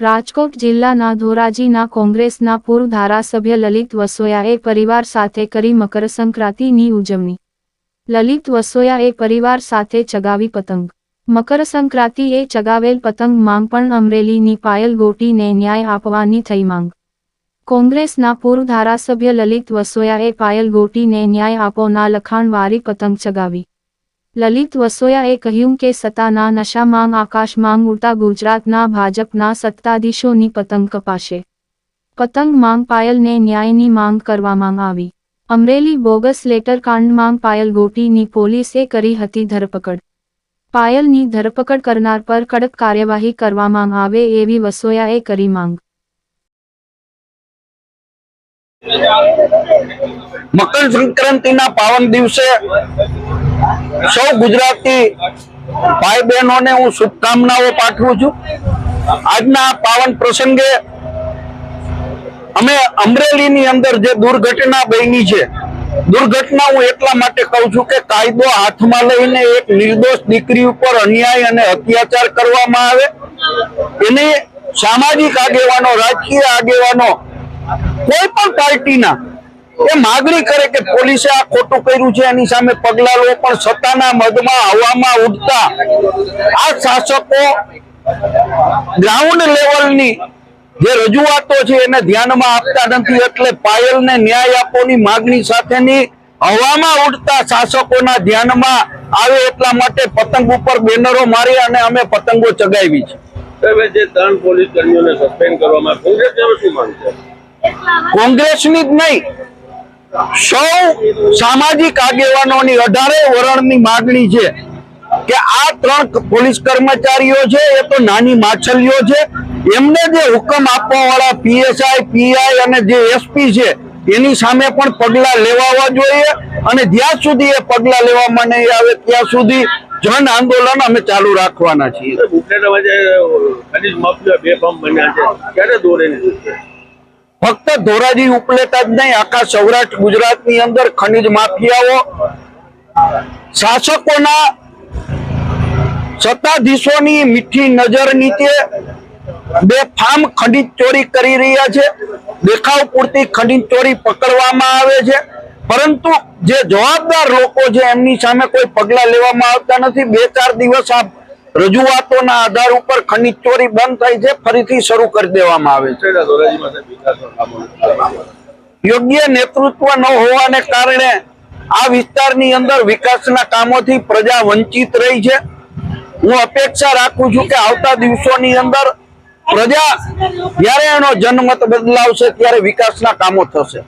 રાજકોટ જિલ્લાના ધોરાજીના કોંગ્રેસના પૂર્વ ધારાસભ્ય લલિત વસોયાએ પરિવાર સાથે કરી મકરસંક્રાંતિની ઉજવણી. લલિત વસોયાએ પરિવાર સાથે ચગાવી પતંગ. મકરસંક્રાંતિએ ચગાવેલ પતંગ માંગ પણ અમરેલીની પાયલ ગોટીને ન્યાય આપવાની થઈ માંગ. કોંગ્રેસના પૂર્વ ધારાસભ્ય લલિત વસોયાએ પાયલ ગોટીને ન્યાય આપોના લખાણવાળી પતંગ ચગાવી. લલિત વસોયાએ કહ્યું કે સત્તાના નશામાં આકાશમાં ઉડતા ગુજરાતના ભાજપના સત્તાધીશોની પતંગ કપાશે. પતંગ માંગ પાયલને ન્યાયની માંગ કરવામાં આવી. અમરેલી બોગસ લેટર કાંડમાં પાયલ ગોટીની પોલીસે કરી હતી ધરપકડ. પાયલની ધરપકડ કરનાર પર કડક કાર્યવાહી કરવામાં આવે એવી વસોયાએ કરી માંગ. મકર સંક્રાંતિના પાવન દિવસે સૌ ગુજરાતી ભાઈ બહેનોને હું શુભકામનાઓ પાઠવું છું. આજના પાવન પ્રસંગે અમે અમરેલીની અંદર જે દુર્ઘટના બની છે, દુર્ઘટના હું એટલા માટે કહું છું કે કાયદો હાથમાં લઈને એક નિર્દોષ દીકરી ઉપર અન્યાય અને અત્યાચાર કરવામાં આવે. એને સામાજિક આગેવાનો, રાજકીય આગેવાનો, કોઈ પણ પાર્ટીના એ માગણી કરે કે પોલીસે આ ખોટું કર્યું છે એની સામે પગલા લો પણ સત્તાના મદમાં હવામાં ઉડતા આ શાસકો ગ્રાઉન્ડ લેવલની જે રજૂઆતો છે એને ધ્યાનમાં આપતા નથી એટલે પાયલને ન્યાય આપોની માગણી સાથેની હવામાં ઉડતા શાસકોના ધ્યાનમાં આવે એટલા માટે પતંગ ઉપર બેનરો મારી અને અમે પતંગો ચગાવી છે? કોંગ્રેસની જ નહીં સૌ સામાજિક આગેવાનોની અઢારે વરણની માગણી છે કે આ ત્રણ પોલીસ કર્મચારીઓ છે, એ તો નાની માછલીઓ છે. એમને જે હુકમ આપવા વાળા પીએસઆઈ, પીઆઈ અને જે એસપી છે, એની સામે પણ પગલા લેવાવા જોઈએ અને જ્યાં સુધી એ પગલા લેવામાં નહીં આવે, ત્યાં સુધી જન આંદોલન અમે ચાલુ રાખવાના છીએ. ફક્ત ધોરાજી ઉપલેટા જ નહીં, આખા સૌરાષ્ટ્ર ગુજરાતની અંદર ખનિજ માફિયાઓ, શાસકોના સત્તાધીશોની મીઠી નજર નીચે બે ફાર્મ ખનિજ ચોરી કરી રહ્યા છે. દેખાવ પૂરતી ખનિજ ચોરી પકડવામાં આવે છે. પરંતુ જે જવાબદાર લોકો છે, એમની સામે કોઈ પગલા લેવામાં આવતા નથી. બે ચાર દિવસ આ રજૂઆતોના આધાર ઉપર ખનિજ ચોરી બંધ થાય છે ફરીથી શરૂ કરી દેવામાં આવે છે. યોગ્ય નેતૃત્વ ન હોવાને કારણે આ વિસ્તારની અંદર વિકાસના કામોથી પ્રજા વંચિત રહી છે. હું અપેક્ષા રાખું છું કે આવતા દિવસોની અંદર પ્રજા જ્યારે એનો જનમત બદલાવશે ત્યારે વિકાસના કામો થશે.